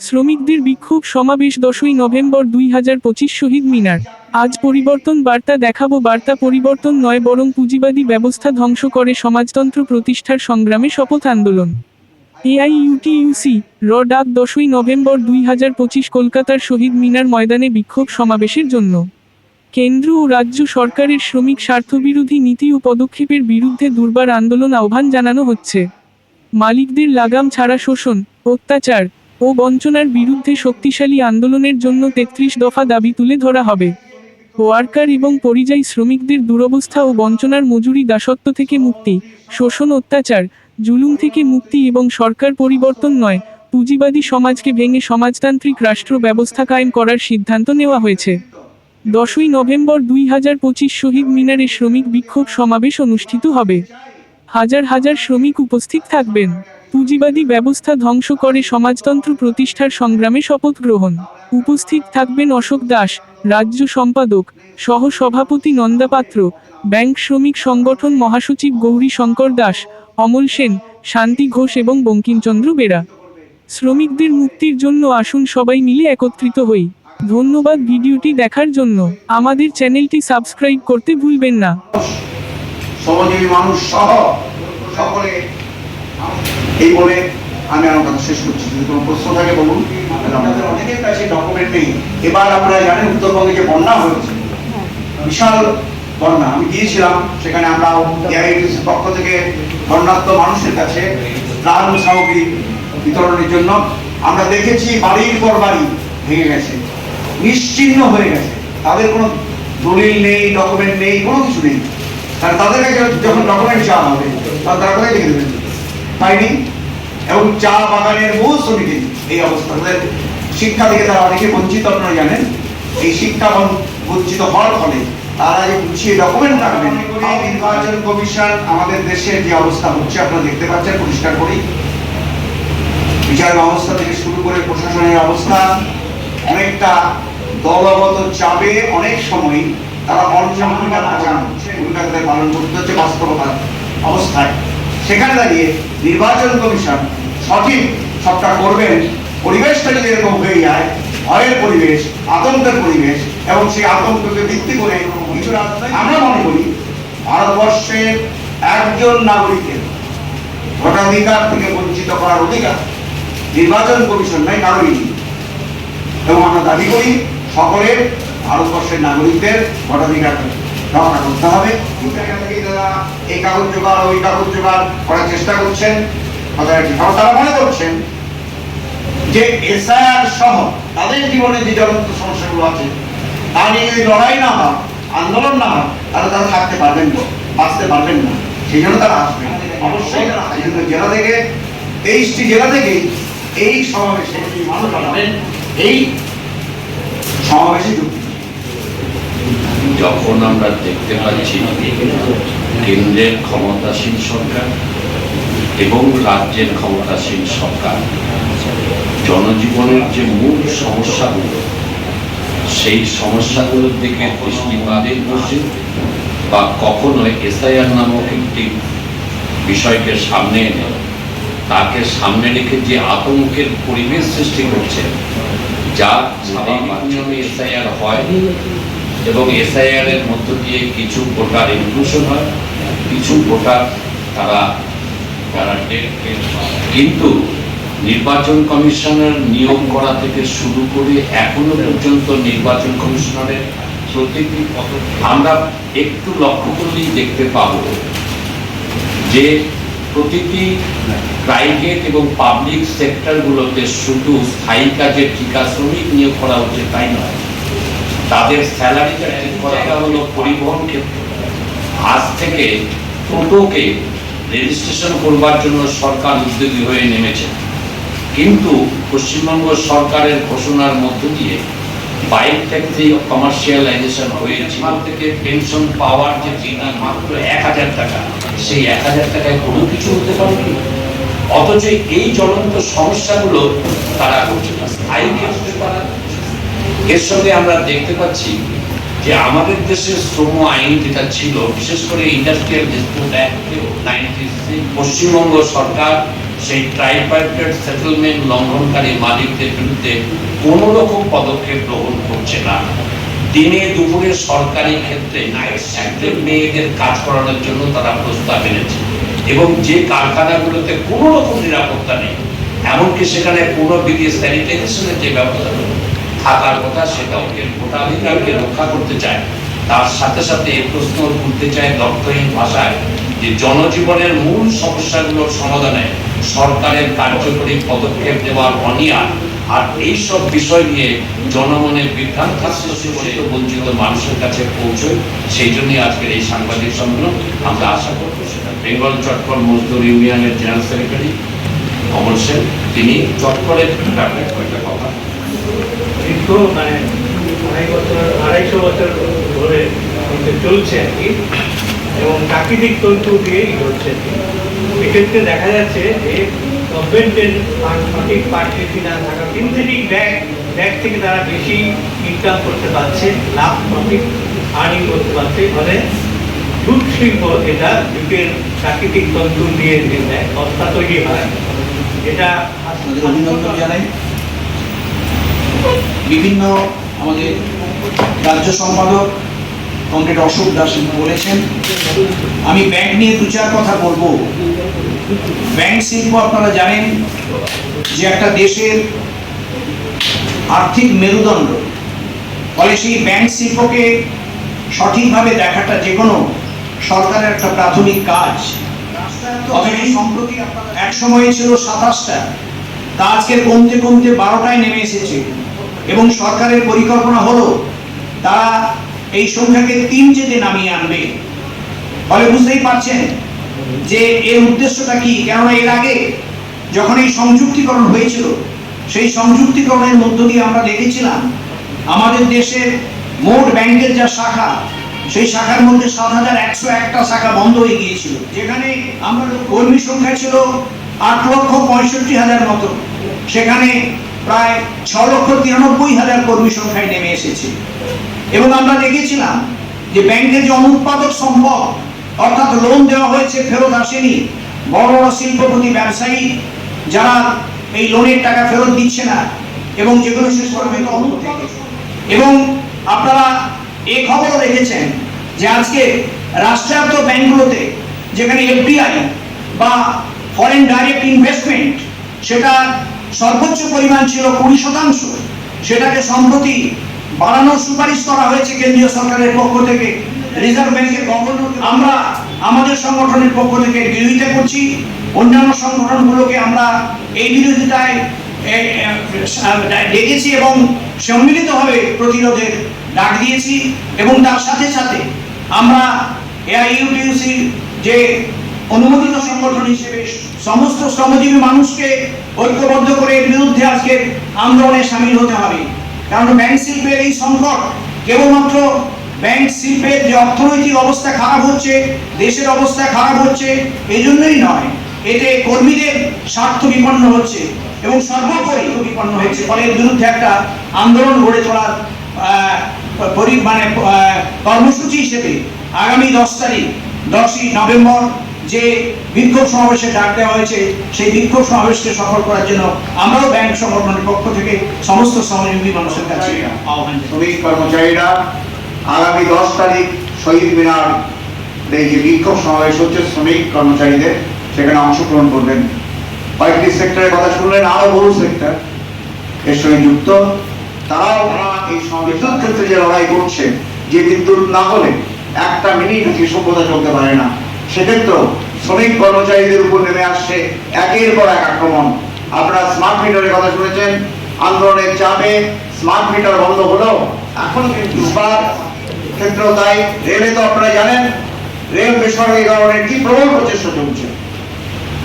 শ্রমিকদের বিক্ষোভ সমাবেশ দশই নভেম্বর দুই হাজার পঁচিশ শহীদ মিনার। আজ পরিবর্তন বার্তা দেখাবো বার্তা পরিবর্তন নয় বরং পুঁজিবাদী ব্যবস্থা ধ্বংস করে সমাজতন্ত্র প্রতিষ্ঠার সংগ্রামে শপথ আন্দোলন। এআইইউটিইউসি র ডাক দশই নভেম্বর দুই হাজার পঁচিশ কলকাতার শহীদ মিনার ময়দানে বিক্ষোভ সমাবেশের জন্য। কেন্দ্র ও রাজ্য সরকারের শ্রমিক স্বার্থবিরোধী নীতি ও পদক্ষেপের বিরুদ্ধে দুর্বার আন্দোলন আহ্বান জানানো হচ্ছে। মালিকদের লাগাম ছাড়া শোষণ, অত্যাচার ও বঞ্চনার বিরুদ্ধে শক্তিশালী আন্দোলনের জন্য তেত্রিশ দফা দাবি তুলে ধরা হবে। ওয়ার্কার এবং পরিযায়ী শ্রমিকদের দুরবস্থা ও বঞ্চনার মজুরি দাসত্ব থেকে মুক্তি, শোষণ, অত্যাচার, জুলুম থেকে মুক্তি এবং সরকার পরিবর্তন নয়, পুঁজিবাদী সমাজকে ভেঙে সমাজতান্ত্রিক রাষ্ট্র ব্যবস্থা কায়েম করার সিদ্ধান্ত নেওয়া হয়েছে। দশই নভেম্বর দুই হাজার পঁচিশ শহীদ মিনারে শ্রমিক বিক্ষোভ সমাবেশ অনুষ্ঠিত হবে। হাজার হাজার শ্রমিক উপস্থিত থাকবেন। পুঁজিবাদী ব্যবস্থা ধ্বংস করে সমাজতন্ত্র প্রতিষ্ঠার সংগ্রামে শপথ গ্রহণ। উপস্থিত থাকবেন অশোক দাস, রাজ্য সম্পাদক সহ সভাপতি নন্দা পাত্র, ব্যাংক শ্রমিক সংগঠন মহাসচিব গৌরী শঙ্কর দাস, অমল সেন, শান্তি ঘোষ এবং বঙ্কিমচন্দ্র বেরা। শ্রমিকদের মুক্তির জন্য আসুন সবাই মিলে একত্রিত হই। ধন্যবাদ ভিডিওটি দেখার জন্য। আমাদের চ্যানেলটি সাবস্ক্রাইব করতে ভুলবেন না। শ্রমজীবী মানুষ সহ সকলে এই বলে আমি আমার কথা শেষ করছি। যদি কোনো প্রশ্ন থাকে বলুন আমাদের অনেকের কাছে ডকুমেন্ট নেই। এবার আপনারা জানেন উত্তরবঙ্গে যে বন্যা হয়েছে। বিশাল বন্যা। আমি গিয়েছিলাম সেখানে আমরা এআইটিসির পক্ষ থেকে বন্যাত্ম মানুষের কাছে ত্রাণ সামগ্রী বিতরণের জন্য আমরা দেখেছি বাড়ির পর বাড়ি ভেঙে গেছে নিশ্চিহ্ন হয়ে গেছে। তাদের কোনো দলিল নেই ডকুমেন্ট নেই কোনো কিছু নেই। কারণ তাদের কাছে যখন ডকুমেন্ট চাওয়া হবে তখন তারা কোথায় লিখে দেবেন? পাইনি? এবং চা বাগানের বহু শ্রমিকের এই অবস্থা। তাদের শিক্ষা থেকে তারা অনেকে বঞ্চিত, আপনারা জানেন। এই শিক্ষা বঞ্চিত হওয়ার ফলে তারা যে গুছিয়ে ডকুমেন্ট রাখবেন নির্বাচন কমিশন আমাদের দেশের যে অবস্থা হচ্ছে, আপনারা দেখতে পাচ্ছেন, পরিষ্কার করি। বিচার ব্যবস্থা থেকে শুরু করে প্রশাসনের অবস্থা অনেকটা দলগত চাপে অনেক সময় তারা ভূমিকা পালন করছে ভূমিকা তাদের পালন করতে হচ্ছে বাস্তবতা অবস্থায়। সেখানে দাঁড়িয়ে নির্বাচন কমিশন সঠিক সবটা করবেন পরিবেশটা যদি এরকম হয়ে যায়, ভয়ের পরিবেশ, আতঙ্কের পরিবেশ, এবং সেই আতঙ্ককে ভিত্তি করে আমরা মনে করি ভারতবর্ষের একজন নাগরিকের ভোটাধিকার থেকে বঞ্চিত করার অধিকার নির্বাচন কমিশন নয় কারোরই এবং আমরা দাবি করি সকলের ভারতবর্ষের নাগরিকদের ভোটাধিকার রক্ষা করতে হবে। এই কাগজ জোগাড়, ওই কাগজ জোগাড় করার চেষ্টা করছেন তারা মনে করছেন যে এসআইআর সহ তাদের জীবনে যে জ্বলন্ত সমস্যাগুলো আছে, তা নিয়ে যদি লড়াই না হয়, আন্দোলন না হয়, তাহলে তারা থাকতে পারবেন না, বাঁচতে পারবেন না। সেই জন্য তারা আসবে। অবশ্যই। এই জন্য জেলা থেকে, তেইশটি জেলা থেকেই এই সমাবেশে মানুষ এই সমাবেশে যুক্ত। যখন আমরা দেখতে পাচ্ছি কেন্দ্রের ক্ষমতাসীন সরকার এবং রাজ্যের ক্ষমতাসীন সরকার, জনজীবনের যে মূল সমস্যাগুলো, সেই সমস্যাগুলোর দিকে দৃষ্টিপাতের করছে বা কখনো এসআইআর নামক একটি বিষয়কে সামনে এনে তাকে সামনে রেখে যে আতঙ্কের পরিবেশ সৃষ্টি করছে যা এই মাধ্যমে এসআইআর হয় এবং এসআইআর এর মধ্য দিয়ে কিছু ভোটার ইনক্লুশন হয়, কিছু ভোটার তারা তারা। কিন্তু নির্বাচন কমিশনের নিয়োগ করা থেকে শুরু করে এখনও পর্যন্ত নির্বাচন কমিশনারের প্রতিটি আমরা একটু লক্ষ্য করলেই দেখতে পাব যে প্রতিটি প্রাইভেট এবং পাবলিক সেক্টরগুলোতে শুধু স্থায়ী কাজে ঠিকা শ্রমিক নিয়োগ করা হচ্ছে তাই নয় তাদের স্যালারিটা ঠিক করা হলো পরিবহন ক্ষেত্র আজ থেকে টোটোকে রেজিস্ট্রেশন করবার জন্য সরকার উদ্যোগী হয়ে নেমেছে। কিন্তু পশ্চিমবঙ্গ সরকারের ঘোষণার মধ্য দিয়ে বাইক ট্যাক্সি কমার্শিয়ালাইজেশন হয়েছিল। থেকে পেনশন পাওয়ার যে বিধান মাত্র এক হাজার টাকা, সেই এক হাজার টাকায় কোনো কিছু হতে পারে কি? অথচ এই জ্বলন্ত সমস্যাগুলো তারা করছে না। স্থায়ী এর সঙ্গে আমরা দেখতে পাচ্ছি যে আমাদের দেশের শ্রম আইন যেটা ছিল, বিশেষ করে ইন্ডাস্ট্রিয়াল ডিসপিউট অ্যাক্ট পশ্চিমবঙ্গ সরকার সেই ট্রাইপার্টেড সেটেলমেন্ট লঙ্ঘনকারী মালিকদের বিরুদ্ধে কোনো রকম পদক্ষেপ গ্রহণ করছে না। দিনে দুপুরে সরকারি ক্ষেত্রে নাইট শিফটের মেয়েদের কাজ করানোর জন্য তারা প্রস্তাব এনেছে এবং যে কারখানাগুলোতে কোনো রকম নিরাপত্তা নেই, এমনকি সেখানে কোনো বিধি স্যানিটাইজেশনের যে ব্যবস্থাগুলো থাকার কথা সেটাও এর ভোটাধিকারকে রক্ষা করতে চায়। তার সাথে সাথে এই প্রশ্ন তুলতে চায় দপ্তরহীন ভাষায় যে জনজীবনের মূল সমস্যাগুলোর সমাধানে সরকারের কার্যকরী পদক্ষেপ দেওয়ার অনিয়া আর এইসব বিষয় নিয়ে জনমনে বিভ্রান্ত বঞ্চিত মানুষের কাছে পৌঁছয়, সেই জন্যই আজকের এই সাংবাদিক সম্মেলন। আমরা আশা করব সেটা বেঙ্গল চট্টগ্রাম মজদুর ইউনিয়নের জেনারেল সেক্রেটারি অমল সেন, তিনি চট্টগ্রামের কয়েকটা কথা দীর্ঘ মানে আড়াই বছর, আড়াইশো বছর ধরে চলছে আর কি। এবং প্রাকৃতিক তন্তু দিয়েই কি। এক্ষেত্রে দেখা যাচ্ছে যে গভর্নমেন্টের সঠিক পার্টিসি না থাকা সিনথেটিক ব্যাগ ব্যাগ থেকে তারা বেশি ইনকাম করতে পারছে, লাভ প্রফিট আর্নিং করতে পারছে। ফলে জুট শিল্প যেটা জুটের প্রাকৃতিক তন্তু দিয়ে দেয় বস্তা তৈরি হয়, এটা জানাই। বিভিন্ন আমাদের রাজ্য সম্পাদক কমরেড অশোক দাস বলেছেন, আমি ব্যাংক নিয়ে দু চার কথা বলব। ব্যাংক শিল্প আপনারা জানেন যে একটা দেশের আর্থিক মেরুদণ্ড, ফলে সেই ব্যাংক শিল্পকে সঠিকভাবে দেখাটা যে কোনো সরকারের একটা প্রাথমিক কাজ। সম্প্রতি এক সময় ছিল সাতাশটা, তা আজকে কমতে কমতে বারোটায় নেমে এসেছে। এবং সরকারের পরিকল্পনা হলো, তারা এই সংখ্যাকে তিন যেতে নামিয়ে আনবে। ফলে বুঝতেই পারছেন যে এর উদ্দেশ্যটা কি? কেননা এর আগে যখন এই সংযুক্তিকরণ হয়েছিল, সেই সংযুক্তিকরণের মধ্য দিয়ে আমরা দেখেছিলাম, আমাদের দেশের মোট ব্যাংকের যা শাখা, সেই শাখার মধ্যে সাত হাজার একশো একটা শাখা বন্ধ হয়ে গিয়েছিল, যেখানে আমরা কর্মী সংখ্যা ছিল আট লক্ষ পঁয়ষট্টি হাজার মতো। সেখানে প্রায় ছ লক্ষ তিরানব্বই হাজার কর্মী সংখ্যায় নেমে এসেছে। এবং আমরা দেখেছিলাম যে ব্যাংকের যে অনুৎপাদক সম্পদ অর্থাৎ লোন দেওয়া হয়েছে ফেরত আসেনি, বড় বড় শিল্পপতি, ব্যবসায়ী, যারা এই লোনের টাকা ফেরত দিচ্ছে না, এবং যেগুলো শেষ করবে এবং আপনারা এই খবরও রেখেছেন যে আজকে রাষ্ট্রায়ত্ত ব্যাংকগুলোতে যেখানে এফডিআই বা ফরেন ডাইরেক্ট ইনভেস্টমেন্ট সেটা সর্বোচ্চ পরিমাণ ছিল কুড়ি শতাংশ। সেটাকে সম্প্রতি বাড়ানোর সুপারিশ করা হয়েছে কেন্দ্রীয় সরকারের পক্ষ থেকে। রিজার্ভ ব্যাংকের গভর্নর আমরা আমাদের সংগঠনের পক্ষ থেকে বিরোধিতা করছি। অন্যান্য সংগঠনগুলোকে আমরা এই বিরোধিতায় ডেকেছি এবং সম্মিলিতভাবে প্রতিরোধের ডাক দিয়েছি এবং তার সাথে সাথে আমরা এআইইউটিউসি যে অনুমোদিত সংগঠন হিসেবে সমস্ত শ্রমজীবী মানুষকে ঐক্যবদ্ধ করে এর বিরুদ্ধে আজকে আন্দোলনে সামিল হতে হবে। কারণ ব্যাংক শিল্পের এই সংকট কেবলমাত্র ব্যাংক শিল্পের যে অর্থনৈতিক অবস্থা খারাপ হচ্ছে, দেশের অবস্থা খারাপ হচ্ছে এই জন্যই নয়। এতে কর্মীদের স্বার্থ বিপন্ন হচ্ছে এবং সর্বোপরি বিপন্ন হচ্ছে। ফলে এর বিরুদ্ধে একটা আন্দোলন গড়ে তোলার মানে কর্মসূচি হিসেবে আগামী দশ তারিখ, দশই নভেম্বর যে বিক্ষোভ সমাবেশে ডাক দেওয়া হয়েছে, সেই বিক্ষোভ সমাবেশকে সফল করার জন্য আমরাও ব্যাংক সংগঠনের পক্ষ থেকে সমস্ত শ্রমজীবী মানুষের কাছে আহ্বান শ্রমিক কর্মচারীরা আগামী দশ তারিখ শহীদ মিনার এই যে বিক্ষোভ সমাবেশ হচ্ছে, শ্রমিক কর্মচারীদের, সেখানে অংশগ্রহণ করবেন। কয়েকটি সেক্টরের কথা শুনলেন আরও বহু সেক্টর এর সঙ্গে যুক্ত। তারাও এই বিদ্যুৎ ক্ষেত্রে যে লড়াই করছে, যে বিদ্যুৎ না হলে একটা মিনিট কি সভ্যতা চলতে পারে না, সেক্ষেত্রেও শ্রমিক কর্মচারীদের উপর নেমে আসছে একের পর এক আক্রমণ। আপনারা স্মার্ট মিটারের কথা শুনেছেন, আন্দোলনের চাপে স্মার্ট মিটার বন্ধ হলেও এখন কিন্তু ক্ষেত্রেও তাই। রেলে তো আপনারা জানেন, রেল বেসরকারীকরণের কি প্রবল প্রচেষ্টা চলছে।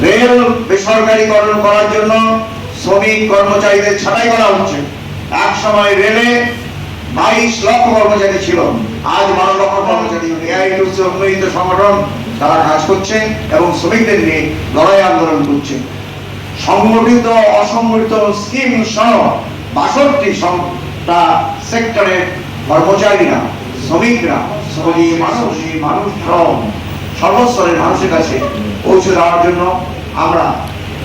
রেল বেসরকারীকরণ করার জন্য শ্রমিক কর্মচারীদের ছাঁটাই করা হচ্ছে। এক সময় রেলে বাইশ লক্ষ কর্মচারী ছিল, আজ বারো লক্ষ কর্মচারী। সংগঠন তারা কাজ করছে এবং শ্রমিকদের নিয়ে লড়াই আন্দোলন করছে। সংগঠিত অসংগঠিত স্কিম সহ বাষট্টি টা সেক্টরের কর্মচারীরা, শ্রমিকরা, শ্রমিক মানুষ মানুষ শ্রম, সর্বস্তরের মানুষের কাছে পৌঁছে দেওয়ার জন্য আমরা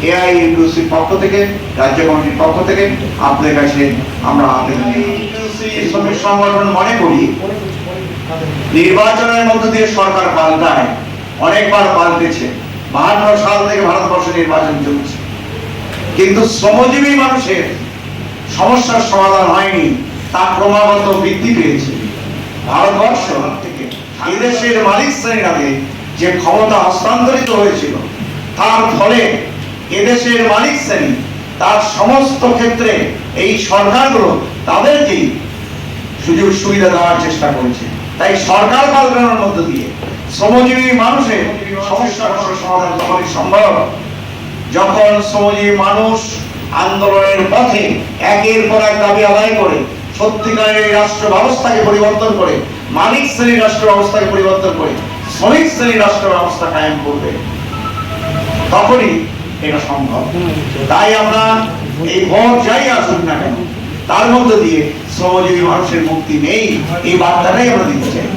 এআই ইউসির পক্ষ থেকে, রাজ্য কমিটির পক্ষ থেকে আপনাদের কাছে আমরা শ্রমিক সংগঠন মনে করি, নির্বাচনের মধ্য দিয়ে সরকার পাল্টায়। অনেকবার পাল্টেছে। বাহান্ন সাল থেকে ভারতবর্ষে নির্বাচন চলছে। কিন্তু শ্রমজীবী মানুষের সমস্যার সমাধান হয়নি, তা ক্রমাগত বৃদ্ধি পেয়েছে। ভারতবর্ষ থেকে এদেশের মালিক শ্রেণির হাতে যে ক্ষমতা হস্তান্তরিত হয়েছিল, তার ফলে এদেশের মালিক শ্রেণি তার সমস্ত ক্ষেত্রে এই সরকারগুলো তাদেরকেই সুযোগ সুবিধা দেওয়ার চেষ্টা করেছে। তাই সরকার পাল্টানোর মধ্য দিয়ে শ্রমজীবী মানুষের সমস্যার কোনো সমাধান তখনই সম্ভব। যখন শ্রমজীবী মানুষ আন্দোলনের পথে একের পর এক দাবি আদায় করে, সত্যিকারের রাষ্ট্র ব্যবস্থাকে পরিবর্তন করে, মালিক শ্রেণির রাষ্ট্র ব্যবস্থাকে পরিবর্তন করে, শ্রমিক শ্রেণির রাষ্ট্র ব্যবস্থা কায়েম করবে, তখনই এটা সম্ভব। তাই আমরা এই ভোট যাই আসুন না কেন, তার মধ্য দিয়ে শ্রমজীবী মানুষের মুক্তি নেই, এই বার্তাটাই আমরা দিতে চাই।